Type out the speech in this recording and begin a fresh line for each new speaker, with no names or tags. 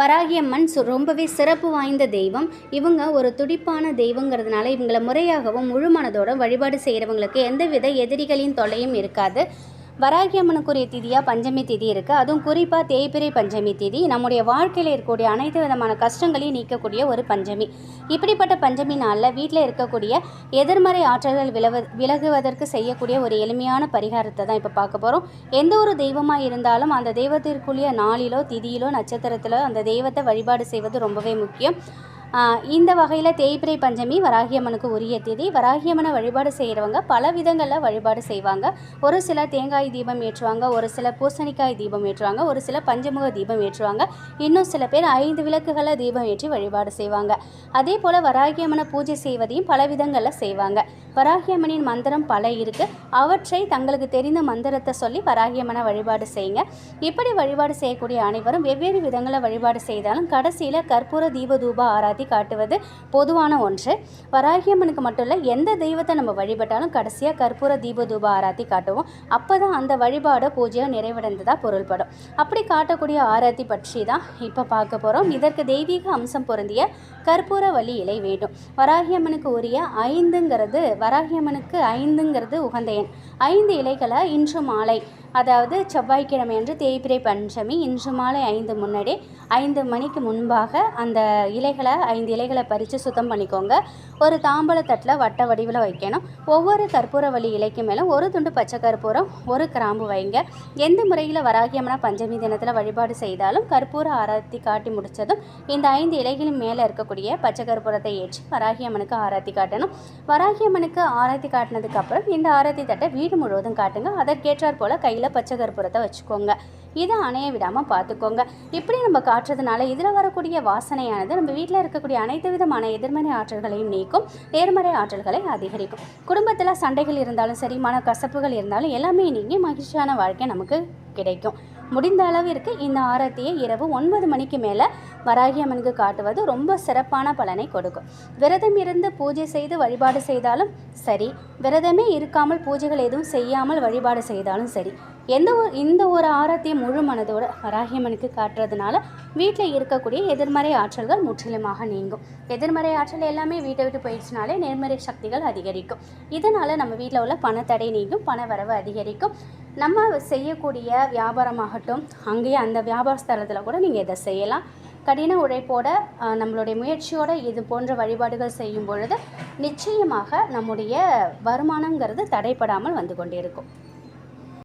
வராகியம்மன் சு ரொம்பவே சிறப்பு வாய்ந்த தெய்வம். இவங்க ஒரு துடிப்பான தெய்வங்கிறதுனால இவங்களை முறையாகவும் முழு மனதோட வழிபாடு செய்கிறவங்களுக்கு எந்தவித எதிரிகளின் தொல்லையும் இருக்காது. வராகி அம்மனுக்குரிய திதியாக பஞ்சமி திதி இருக்குது அதுவும் குறிப்பாக தேய்பிரை பஞ்சமி திதி. நம்முடைய வாழ்க்கையில் இருக்கக்கூடிய அனைத்து விதமான கஷ்டங்களையும் நீக்கக்கூடிய ஒரு பஞ்சமி. இப்படிப்பட்ட பஞ்சமி நாளில் வீட்டில் இருக்கக்கூடிய எதிர்மறை ஆற்றல்கள் விலவ விலகுவதற்கு செய்யக்கூடிய ஒரு எளிமையான பரிகாரத்தை தான் இப்போ பார்க்க போகிறோம் எந்த ஒரு தெய்வமாக இருந்தாலும் அந்த தெய்வத்திற்குரிய நாளிலோ திதியிலோ நட்சத்திரத்திலோ அந்த தெய்வத்தை வழிபாடு செய்வது ரொம்பவே முக்கியம். இந்த வகையில் தேய்பிரை பஞ்சமி வராகியம்மனுக்கு உரிய தேதி. வராகியம்மனை வழிபாடு செய்கிறவங்க பல விதங்களில் வழிபாடு செய்வாங்க. ஒரு சில தேங்காய் தீபம் ஏற்றுவாங்க ஒரு சில பூசணிக்காய் தீபம் ஏற்றுவாங்க ஒரு சில பஞ்சமுக தீபம் ஏற்றுவாங்க. இன்னும் சில பேர் ஐந்து விளக்குகளை தீபம் ஏற்றி வழிபாடு செய்வாங்க. அதே போல் வராகியம்மனை பூஜை செய்வதையும் பல விதங்களில் செய்வாங்க. வராகியம்மனின் மந்திரம் பல இருக்குது அவற்றை தங்களுக்கு தெரிந்த மந்திரத்தை சொல்லி வராகியம்மனை வழிபாடு செய்யுங்க. இப்படி வழிபாடு செய்யக்கூடிய அனைவரும் வெவ்வேறு விதங்களை வழிபாடு செய்தாலும் கடைசியில் கற்பூர தீப தூப ஆராத்தி காட்டுவது பொதுவான ஒன்று. வராகியம்மனுக்கு மட்டும் இல்லை எந்த தெய்வத்தை நம்ம வழிபட்டாலும் கடைசியாக கற்பூர தீப தூப ஆராத்தி காட்டுவோம். அப்போ தான் அந்த வழிபாடு பூஜையாக நிறைவடைந்ததாக பொருள்படும். அப்படி காட்டக்கூடிய ஆராத்தி பற்றி தான் இப்போ பார்க்க போகிறோம் இதற்கு தெய்வீக அம்சம் பொருந்திய கற்பூர வழி இலை வேண்டும். வராகியம்மனுக்கு உரிய ஐந்துங்கிறது வராகியம்மனுக்கு ஐந்துங்கிறது உகந்த எண். ஐந்து இலைகளை இன்று மாலை அதாவது செவ்வாய்க்கிழமை அன்று தேய்பிரை பஞ்சமி இன்று மாலை ஐந்து முன்னாடி ஐந்து மணிக்கு முன்பாக அந்த இலைகளை ஐந்து இலைகளை பறித்து சுத்தம் பண்ணிக்கோங்க. ஒரு தாம்பழத்தட்டில் வட்ட வடிவில் வைக்கணும். ஒவ்வொரு கற்பூரவள்ளி இலைக்கு மேலும் ஒரு துண்டு பச்சை கற்பூரம் ஒரு கிராம்பு வைங்க. எந்த முறையில் வராகியம்னா பஞ்சமி தினத்தில் வழிபாடு செய்தாலும் கற்பூர ஆராத்தி காட்டி முடித்ததும் இந்த ஐந்து இலைகளின் மேலே இருக்கக்கூடிய பச்சை கற்பூரத்தை ஏற்றி வராகியம்மனுக்கு ஆராத்தி காட்டணும். வராகியம்மனுக்கு ஆராத்தி காட்டினதுக்கப்புறம் இந்த ஆராத்தி தட்டை வீடு முழுவதும் காட்டுங்க. அதற்கேற்றாற் போல் கையில் பச்சை கற்பூரத்தை வச்சுக்கோங்க. இதை அணைய விடாமல் பார்த்துக்கோங்க இப்படி நம்ம காட்டுறதுனால இதில் வரக்கூடிய வாசனையானது நம்ம வீட்டில் இருக்கக்கூடிய அனைத்து விதமான எதிர்மறை ஆற்றல்களையும் நீக்கும் நேர்மறை ஆற்றல்களை அதிகரிக்கும். குடும்பத்தில் சண்டைகள் இருந்தாலும் சரி மன கசப்புகள் இருந்தாலும் எல்லாமே நீங்கி மகிழ்ச்சியான வாழ்க்கை நமக்கு கிடைக்கும். முடிந்த அளவிற்கு இந்த ஆரத்தியை இரவு ஒன்பது மணிக்கு மேலே வராகி அம்மனுக்கு காட்டுவது ரொம்ப சிறப்பான பலனை கொடுக்கும். விரதம் இருந்து பூஜை செய்து வழிபாடு செய்தாலும் சரி விரதமே இருக்காமல் பூஜைகள் எதுவும் செய்யாமல் வழிபாடு செய்தாலும் சரி எந்த ஒரு இந்த ஒரு ஆரத்தியை முழு மனதோட வராகியம்மனுக்கு காட்டுறதுனால வீட்டில் இருக்கக்கூடிய எதிர்மறை ஆற்றல்கள் முற்றிலுமாக நீங்கும். எதிர்மறை ஆற்றல் எல்லாமே வீட்டை விட்டு போயிடுச்சுனாலே நேர்மறை சக்திகள் அதிகரிக்கும். இதனால் நம்ம வீட்டில் உள்ள பணத்தடை நீங்கும் பண வரவு அதிகரிக்கும். நம்ம செய்யக்கூடிய வியாபாரமாகட்டும் அங்கேயே அந்த வியாபார ஸ்தலத்தில் கூட நீங்கள் இதை செய்யலாம். கடின உழைப்போட நம்மளுடைய முயற்சியோட இது போன்ற வழிபாடுகள் செய்யும் பொழுது நிச்சயமாக நம்முடைய வருமானங்கிறது தடைப்படாமல் வந்து கொண்டிருக்கும்.